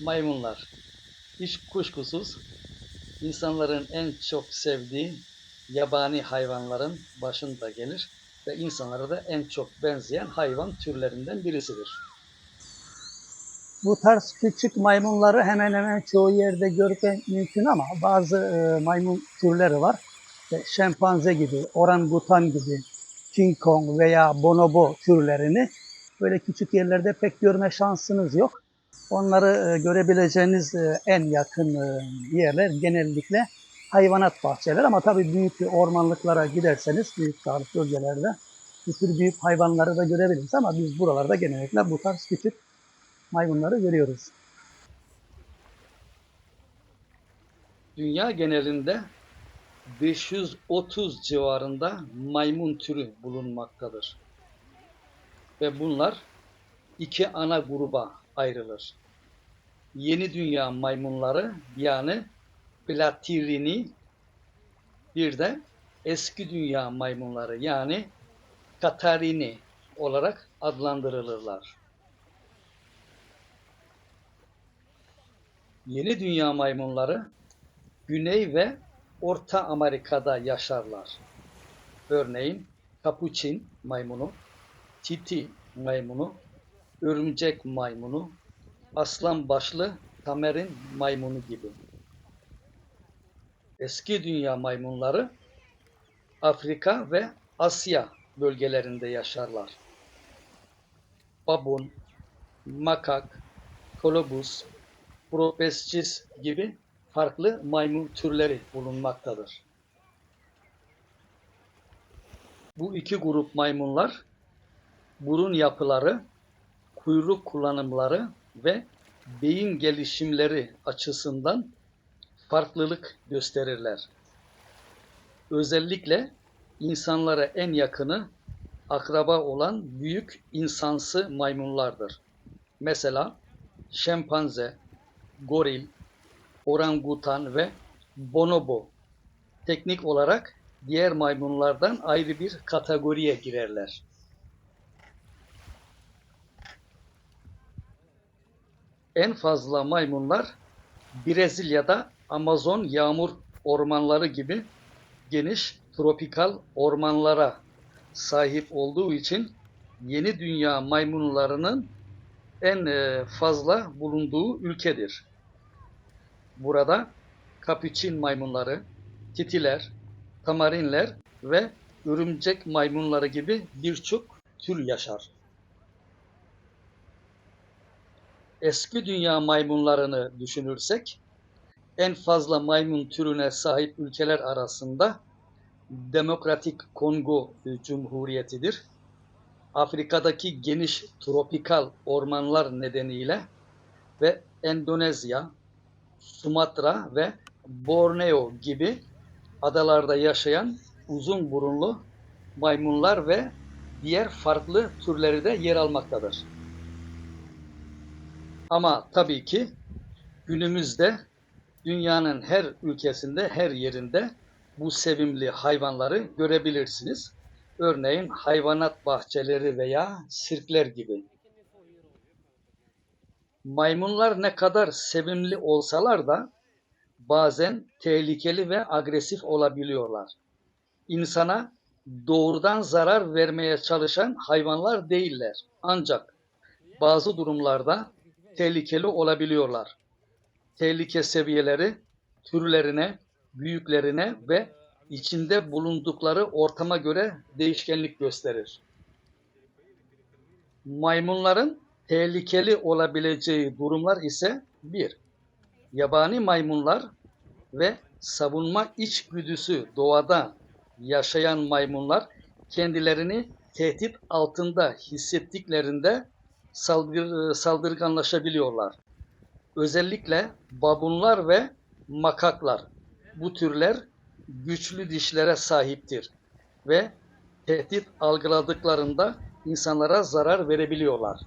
maymunlar. Hiç kuşkusuz insanların en çok sevdiği yabani hayvanların başında gelir ve insanlara da en çok benzeyen hayvan türlerinden birisidir. Bu tarz küçük maymunları hemen hemen çoğu yerde görmek mümkün ama bazı e, maymun türleri var. İşte şempanze gibi, orangutan gibi, King Kong veya bonobo türlerini böyle küçük yerlerde pek görme şansınız yok. Onları e, görebileceğiniz e, en yakın e, yerler genellikle hayvanat bahçeleri ama tabii büyük bir ormanlıklara giderseniz büyük dağlık bölgelerde tür büyük hayvanları da görebiliriz ama biz buralarda genellikle bu tarz küçük maymunları görüyoruz. Dünya genelinde 530 civarında maymun türü bulunmaktadır. Ve bunlar iki ana gruba ayrılır. Yeni dünya maymunları yani Platirini bir de eski dünya maymunları yani Katarini olarak adlandırılırlar. Yeni dünya maymunları Güney ve Orta Amerika'da yaşarlar. Örneğin kapuçin maymunu, titi maymunu, örümcek maymunu, aslan başlı tamerin maymunu gibi. Eski dünya maymunları Afrika ve Asya bölgelerinde yaşarlar. Babun, makak, kolobus, Propescis gibi farklı maymun türleri bulunmaktadır. Bu iki grup maymunlar burun yapıları, kuyruk kullanımları ve beyin gelişimleri açısından farklılık gösterirler. Özellikle insanlara en yakını akraba olan büyük insansı maymunlardır. Mesela şempanze, goril, orangutan ve bonobo teknik olarak diğer maymunlardan ayrı bir kategoriye girerler. En fazla maymunlar Brezilya'da Amazon yağmur ormanları gibi geniş tropikal ormanlara sahip olduğu için yeni dünya maymunlarının en e, fazla bulunduğu ülkedir. Burada kapuçin maymunları, titiler, tamarinler ve örümcek maymunları gibi birçok tür yaşar. Eski dünya maymunlarını düşünürsek, en fazla maymun türüne sahip ülkeler arasında Demokratik Kongo Cumhuriyeti'dir. Afrika'daki geniş tropikal ormanlar nedeniyle ve Endonezya, Sumatra ve Borneo gibi adalarda yaşayan uzun burunlu maymunlar ve diğer farklı türleri de yer almaktadır. Ama tabii ki günümüzde dünyanın her ülkesinde, her yerinde bu sevimli hayvanları görebilirsiniz. Örneğin hayvanat bahçeleri veya sirkler gibi. Maymunlar ne kadar sevimli olsalar da bazen tehlikeli ve agresif olabiliyorlar. İnsana doğrudan zarar vermeye çalışan hayvanlar değiller. Ancak bazı durumlarda tehlikeli olabiliyorlar. Tehlike seviyeleri türlerine, büyüklerine ve içinde bulundukları ortama göre değişkenlik gösterir. Maymunların tehlikeli olabileceği durumlar ise 1. Yabani maymunlar ve savunma içgüdüsü doğada yaşayan maymunlar kendilerini tehdit altında hissettiklerinde saldır, saldırganlaşabiliyorlar. Özellikle babunlar ve makaklar bu türler güçlü dişlere sahiptir ve tehdit algıladıklarında insanlara zarar verebiliyorlar.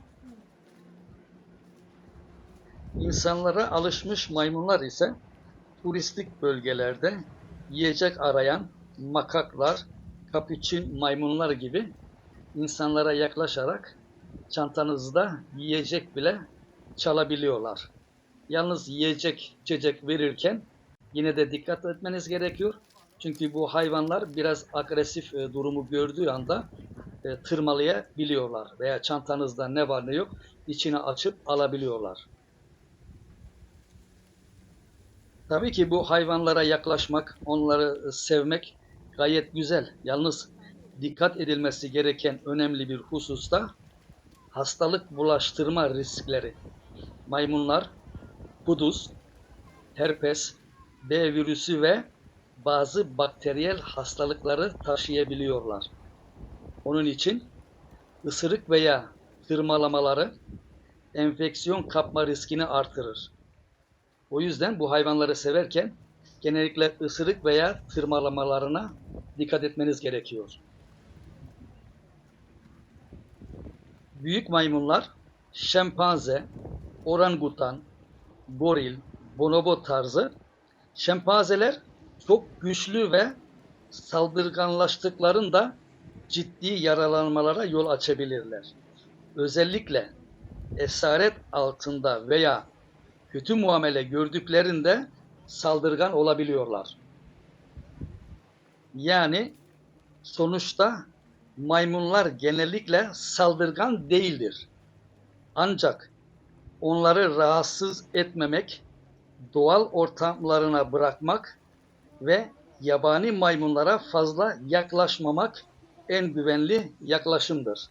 İnsanlara alışmış maymunlar ise turistik bölgelerde yiyecek arayan makaklar, kapuçin maymunlar gibi insanlara yaklaşarak çantanızda yiyecek bile çalabiliyorlar. Yalnız yiyecek, içecek verirken yine de dikkat etmeniz gerekiyor. Çünkü bu hayvanlar biraz agresif e, durumu gördüğü anda e, tırmalayabiliyorlar veya çantanızda ne var ne yok içine açıp alabiliyorlar. Tabii ki bu hayvanlara yaklaşmak, onları e, sevmek gayet güzel. Yalnız dikkat edilmesi gereken önemli bir hususta hastalık bulaştırma riskleri. Maymunlar kuduz, herpes, B virüsü ve bazı bakteriyel hastalıkları taşıyabiliyorlar. Onun için ısırık veya tırmalamaları enfeksiyon kapma riskini artırır. O yüzden bu hayvanları severken genellikle ısırık veya tırmalamalarına dikkat etmeniz gerekiyor. Büyük maymunlar şempanze, orangutan, goril, bonobo tarzı şempanzeler çok güçlü ve saldırganlaştıklarında ciddi yaralanmalara yol açabilirler. Özellikle esaret altında veya kötü muamele gördüklerinde saldırgan olabiliyorlar. Yani sonuçta maymunlar genellikle saldırgan değildir. Ancak onları rahatsız etmemek, doğal ortamlarına bırakmak ve yabani maymunlara fazla yaklaşmamak en güvenli yaklaşımdır.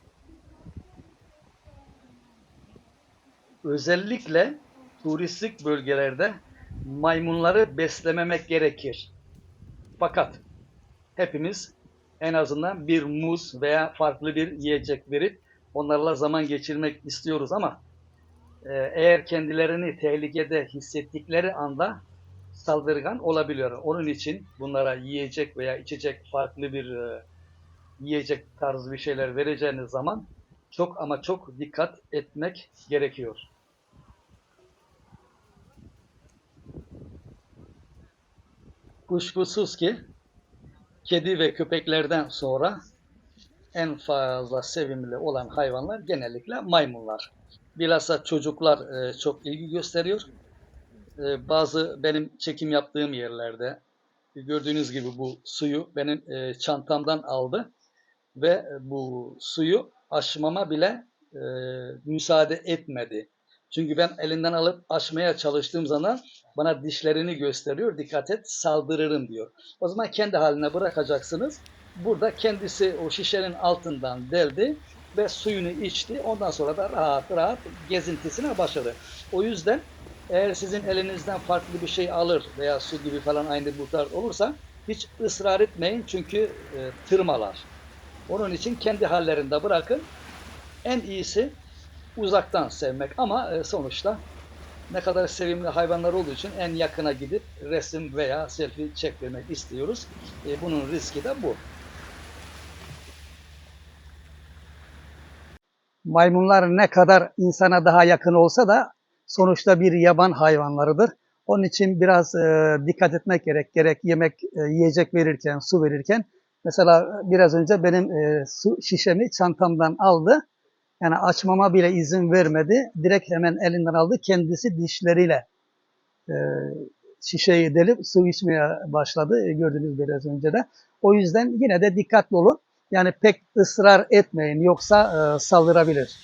Özellikle turistik bölgelerde maymunları beslememek gerekir. Fakat hepimiz en azından bir muz veya farklı bir yiyecek verip onlarla zaman geçirmek istiyoruz ama e, eğer kendilerini tehlikede hissettikleri anda saldırgan olabiliyor. Onun için bunlara yiyecek veya içecek farklı bir e, yiyecek tarzı bir şeyler vereceğiniz zaman çok ama çok dikkat etmek gerekiyor. Kuşkusuz ki kedi ve köpeklerden sonra en fazla sevimli olan hayvanlar genellikle maymunlar. Bilhassa çocuklar e, çok ilgi gösteriyor. E, bazı benim çekim yaptığım yerlerde gördüğünüz gibi bu suyu benim e, çantamdan aldı ve bu suyu aşmama bile e, müsaade etmedi. Çünkü ben elinden alıp aşmaya çalıştığım zaman bana dişlerini gösteriyor. Dikkat et saldırırım diyor. O zaman kendi haline bırakacaksınız. Burada kendisi o şişenin altından deldi ve suyunu içti. Ondan sonra da rahat rahat gezintisine başladı. O yüzden eğer sizin elinizden farklı bir şey alır veya su gibi falan aynı bu tarz olursa hiç ısrar etmeyin çünkü e, tırmalar. Onun için kendi hallerinde bırakın. En iyisi uzaktan sevmek ama e, sonuçta ne kadar sevimli hayvanlar olduğu için en yakına gidip resim veya selfie çektirmek istiyoruz. E, bunun riski de bu. Maymunlar ne kadar insana daha yakın olsa da sonuçta bir yaban hayvanlarıdır. Onun için biraz e, dikkat etmek gerek. Gerek yemek, yiyecek verirken, su verirken. Mesela biraz önce benim su şişemi çantamdan aldı. Yani açmama bile izin vermedi. Direkt hemen elinden aldı. Kendisi dişleriyle e, şişeyi delip su içmeye başladı. E, gördüğünüz biraz önce de. O yüzden yine de dikkatli olun. Yani pek ısrar etmeyin yoksa e, saldırabilir.